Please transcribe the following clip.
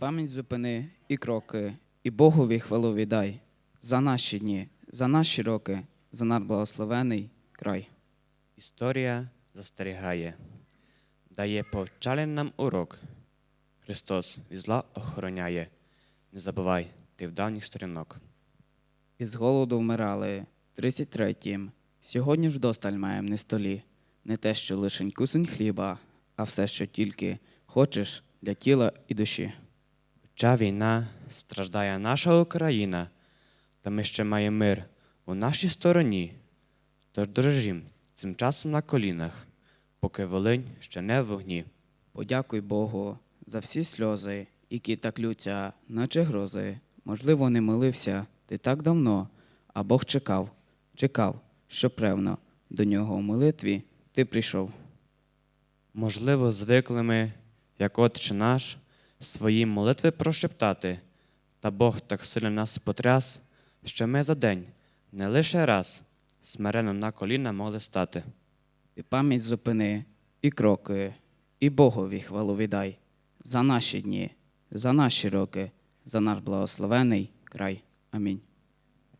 пам'ять зупини і кроки, і Богові хвалу віддай за наші дні, за наші роки, за наш благословений край. Історія застерігає, дає повчальний нам урок. Христос від зла охороняє. Не забувай, ти в давніх сторінок. Із голоду вмирали, 33-м. Сьогодні ж досталь маєм на столі. Не те, що лишень кусень хліба, а все, що тільки хочеш для тіла і душі. Хоча війна страждає наша Україна, та ми ще маємо мир у нашій стороні. Тож дорожім цим часом на колінах, поки Волинь ще не в вогні. Подякуй Богу за всі сльози, які так лються, наче грози. Можливо, не молився ти так давно, а Бог чекав, чекав, що певно, до нього у молитві ти прийшов. Можливо, звикли ми, як Отче наш, свої молитви прошептати, та Бог так сильно нас потряс, що ми за день не лише раз смиренно на коліна могли стати. І пам'ять зупини і кроки, і Богові хвалу віддай за наші дні, за наші роки, за наш благословений край. Амінь.